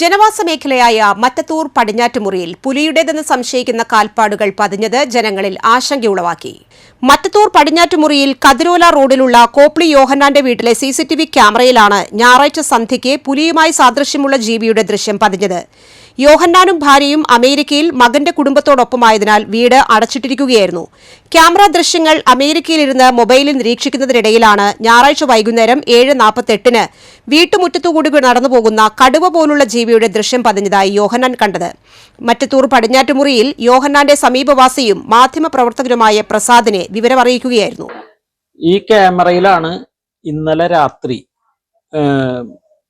ജനവാസ മേഖലയായ മറ്റത്തൂർ പടിഞ്ഞാറ്റുമുറിയിൽ പുലിയുടേതെന്ന് സംശയിക്കുന്ന കാൽപ്പാടുകൾ പതിഞ്ഞത് ജനങ്ങളിൽ ആശങ്കയുളവാക്കി. മറ്റത്തൂർ പടിഞ്ഞാറ്റുമുറിയിൽ കതിരോല റോഡിലുള്ള കോപ്ലി യോഹന്നാന്റെ വീട്ടിലെ സിസിടിവി ക്യാമറയിലാണ് ഞായറാഴ്ച സന്ധ്യയ്ക്ക് പുലിയുമായി സാദൃശ്യമുള്ള ജീവിയുടെ ദൃശ്യം പതിഞ്ഞത്. യോഹന്നാനും ഭാര്യയും അമേരിക്കയിൽ മകന്റെ കുടുംബത്തോടൊപ്പമായതിനാൽ വീട് അടച്ചിട്ടിരിക്കുകയായിരുന്നു. ക്യാമറ ദൃശ്യങ്ങൾ അമേരിക്കയിലിരുന്ന് മൊബൈലിൽ നിരീക്ഷിക്കുന്നതിനിടയിലാണ് ഞായറാഴ്ച വൈകുന്നേരം ഏഴ് നാൽപ്പത്തെട്ടിന് വീട്ടുമുറ്റത്തുകൂടി നടന്നുപോകുന്ന കടുവ പോലുള്ള ജീവിയുടെ ദൃശ്യം പതിഞ്ഞതായി യോഹന്നാൻ കണ്ടത്. മറ്റത്തൂർ പടിഞ്ഞാറ്റുമുറിയിൽ യോഹന്നാന്റെ സമീപവാസിയും മാധ്യമപ്രവർത്തകരുമായ പ്രസാദിനെ വിവരമറിയിക്കുകയായിരുന്നു. ഈ ക്യാമറയിലാണ് ഇന്നലെ രാത്രി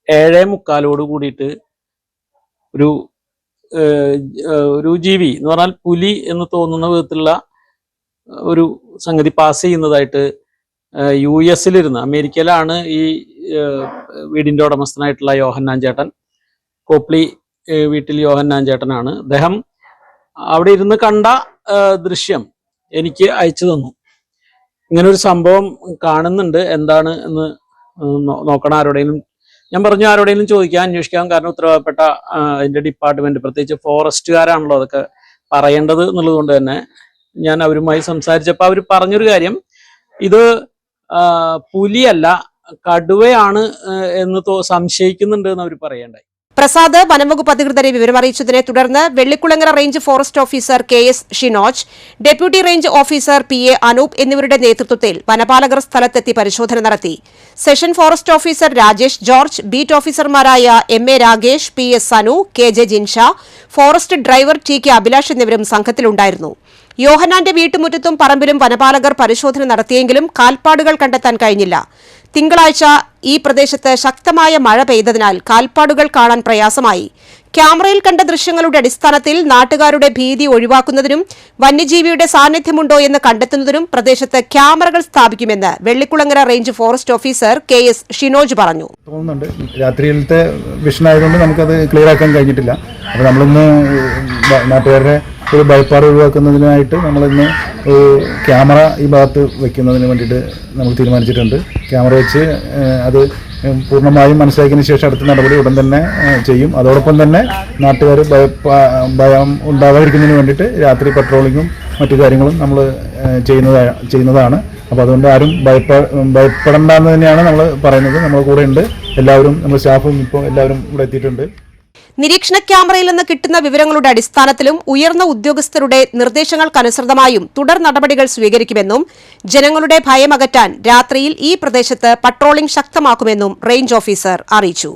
ഏഴേ മുക്കാലോട് കൂടിയിട്ട് ഒരു ഒരു ജീവി എന്ന് പറഞ്ഞാൽ പുലി എന്ന് തോന്നുന്ന വിധത്തിലുള്ള ഒരു സംഗതി പാസ് ചെയ്യുന്നതായിട്ട് യു എസിലിരുന്ന് അമേരിക്കയിലാണ് ഈ വീടിന്റെ ഉടമസ്ഥനായിട്ടുള്ള യോഹന്നാൻ ചേട്ടൻ. കോപ്ലി വീട്ടിൽ യോഹന്നാൻ ചേട്ടനാണ്. അദ്ദേഹം അവിടെ ഇരുന്ന് കണ്ട ദൃശ്യം എനിക്ക് അയച്ചു തന്നു. ഇങ്ങനെ ഒരു സംഭവം കാണുന്നുണ്ട്. എന്താണ് എന്ന് നോക്കണം. ആരോടെങ്കിലും ഞാൻ പറഞ്ഞു ആരോടെങ്കിലും ചോദിക്കാൻ അന്വേഷിക്കാൻ കാരണം ഉത്തരവാദപ്പെട്ട അതിന്റെ ഡിപ്പാർട്ട്മെന്റ് പ്രത്യേകിച്ച് ഫോറസ്റ്റുകാരാണല്ലോ അതൊക്കെ പറയേണ്ടത് എന്നുള്ളത് കൊണ്ട് തന്നെ ഞാൻ അവരുമായി സംസാരിച്ചപ്പോൾ അവർ പറഞ്ഞൊരു കാര്യം. ഇത് പുലിയല്ല കടുവയാണ് എന്ന് സംശയിക്കുന്നുണ്ട് എന്ന് അവർ പറയണ്ടായി. പ്രസാദ് വനംവകുപ്പ് അധികൃതരെ വിവരമറിയിച്ചതിനെ തുടർന്ന് Vellikulangara range forest officer K S Shinoj deputy range officer P A Anoop എന്നിവരുടെ നേതൃത്വത്തിൽ വനപാലകർ സ്ഥലത്തെത്തി പരിശോധന നടത്തി. Section forest officer Rajesh George beat ഓഫീസർമാരായ M A Ragesh P S Sanu K J Jinsha forest driver T K Abhilash എന്നിവരും സംഘത്തിലുണ്ടായിരുന്നു. യോഹനാന്റെ വീട്ടുമുറ്റത്തും പറമ്പിലും വനപാലകർ പരിശോധന നടത്തിയെങ്കിലും കാൽപ്പാടുകൾ കണ്ടെത്താൻ കഴിഞ്ഞില്ല. തിങ്കളാഴ്ച ഈ പ്രദേശത്ത് ശക്തമായ മഴ പെയ്തതിനാൽ കാൽപ്പാടുകൾ കാണാൻ പ്രയാസമായി. ക്യാമറയിൽ കണ്ട ദൃശ്യങ്ങളുടെ അടിസ്ഥാനത്തിൽ നാട്ടുകാരുടെ ഭീതി ഒഴിവാക്കുന്നതിനും വന്യജീവിയുടെ സാന്നിധ്യമുണ്ടോ എന്ന് കണ്ടെത്തുന്നതിനും പ്രദേശത്ത് ക്യാമറകൾ സ്ഥാപിക്കുമെന്ന് Vellikulangara range forest officer K S Shinoj പറഞ്ഞു. തോന്നുന്നുണ്ട്. രാത്രിയിലത്തെ വിഷനായതുകൊണ്ട് നമുക്കത് ക്ലിയർ ആക്കാൻ കഴിഞ്ഞിട്ടില്ല. അപ്പോൾ നമ്മളിന്ന് നാട്ടുകാരുടെ ഒരു ഭയപ്പാട് ഒഴിവാക്കുന്നതിനായിട്ട് നമ്മളിന്ന് ക്യാമറ ഈ ഭാഗത്ത് വയ്ക്കുന്നതിന് വേണ്ടിയിട്ട് നമ്മൾ തീരുമാനിച്ചിട്ടുണ്ട്. ക്യാമറ വെച്ച് അത് പൂർണമായും മനസ്സിലാക്കിയതിന് ശേഷം അടുത്ത നടപടി ഉടൻ തന്നെ ചെയ്യും. അതോടൊപ്പം തന്നെ നാട്ടുകാർ ഭയം ഉണ്ടാകാതിരിക്കുന്നതിന് വേണ്ടിയിട്ട് രാത്രി പട്രോളിങ്ങും മറ്റു കാര്യങ്ങളും നമ്മൾ ചെയ്യുന്നതാ ചെയ്യുന്നതാണ്. അപ്പോൾ അതുകൊണ്ട് ആരും ഭയപ്പ ഭയപ്പെടേണ്ടെന്ന് തന്നെയാണ് നമ്മൾ പറയുന്നത്. നമ്മൾ കൂടെ ഉണ്ട്. എല്ലാവരും നമ്മൾ സ്റ്റാഫും ഇപ്പോൾ എല്ലാവരും ഇവിടെ എത്തിയിട്ടുണ്ട്. നിരീക്ഷണ ക്യാമറയിൽ നിന്ന് കിട്ടുന്ന വിവരങ്ങളുടെ അടിസ്ഥാനത്തിലും ഉയർന്ന ഉദ്യോഗസ്ഥരുടെ നിർദ്ദേശങ്ങൾക്കനുസൃതമായും തുടർ നടപടികൾ സ്വീകരിക്കുമെന്നും ജനങ്ങളുടെ ഭയമകറ്റാൻ രാത്രിയിൽ ഈ പ്രദേശത്ത് പട്രോളിംഗ് ശക്തമാക്കുമെന്നും റേഞ്ച് ഓഫീസർ അറിയിച്ചു.